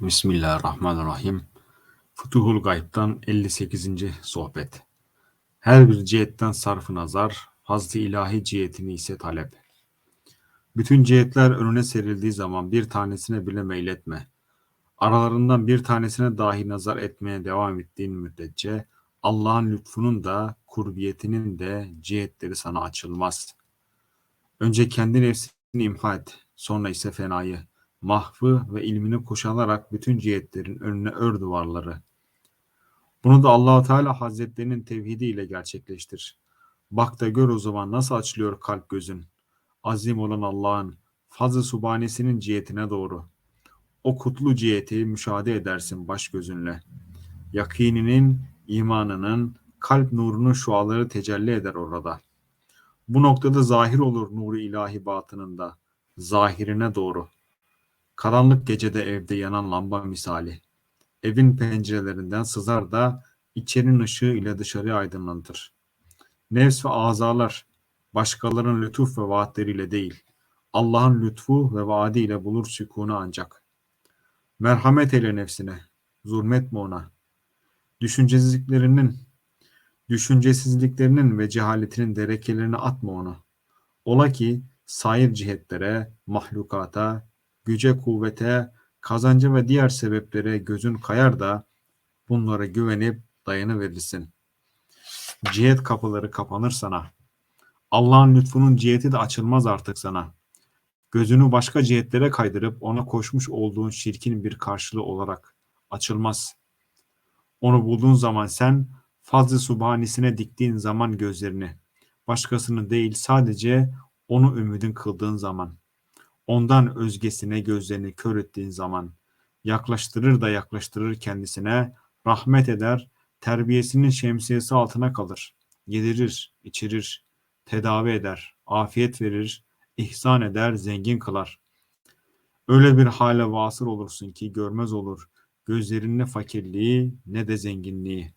Bismillahirrahmanirrahim. Futuhul Gayb'dan 58. sohbet. Her bir cihetten sarfı nazar, fazl ilahi cihetini ise talep. Bütün cihetler önüne serildiği zaman bir tanesine bile meyletme. Aralarından bir tanesine dahi nazar etmeye devam ettiğin müddetçe Allah'ın lütfunun da kurbiyetinin de cihetleri sana açılmaz. Önce kendi nefsini imha et, sonra ise fenayı mahvı ve ilmini kuşanarak bütün cihetlerin önüne ör duvarları. Bunu da allah Teala Hazretlerinin tevhidi ile gerçekleştir. Bak da gör o zaman nasıl açılıyor kalp gözün. Azim olan Allah'ın fazl-ı subhanesinin cihetine doğru. O kutlu ciheti müşahede edersin baş gözünle. Yakininin, imanının, kalp nurunun şuaları tecelli eder orada. Bu noktada zahir olur nuru ilahi batınında, zahirine doğru.'' Karanlık gecede evde yanan lamba misali. Evin pencerelerinden sızar da içerinin ışığı ile dışarıyı aydınlatır. Nefs ve azalar başkalarının lütuf ve vaatleriyle değil, Allah'ın lütfu ve vaadiyle bulur sükunu ancak. Merhamet eyle nefsine, zulmetme ona. Düşüncesizliklerinin, düşüncesizliklerinin ve cehaletinin derekelerini atma onu. Ola ki sair cihetlere, mahlukata, güce, kuvvete, kazancı ve diğer sebeplere gözün kayar da bunlara güvenip dayanıverirsin. Cihet kapıları kapanır sana. Allah'ın lütfunun ciheti de açılmaz artık sana. Gözünü başka cihetlere kaydırıp ona koşmuş olduğun şirkin bir karşılığı olarak açılmaz. Onu bulduğun zaman sen fazl-ı subhanisine diktiğin zaman gözlerini, başkasını değil sadece onu ümidin kıldığın zaman ondan özgesine gözlerini kör ettiğin zaman yaklaştırır da yaklaştırır kendisine, rahmet eder, terbiyesinin şemsiyesi altına kalır, yedirir, içirir, tedavi eder, afiyet verir, ihsan eder, zengin kılar. Öyle bir hale vasıl olursun ki görmez olur gözlerinin ne fakirliği ne de zenginliği.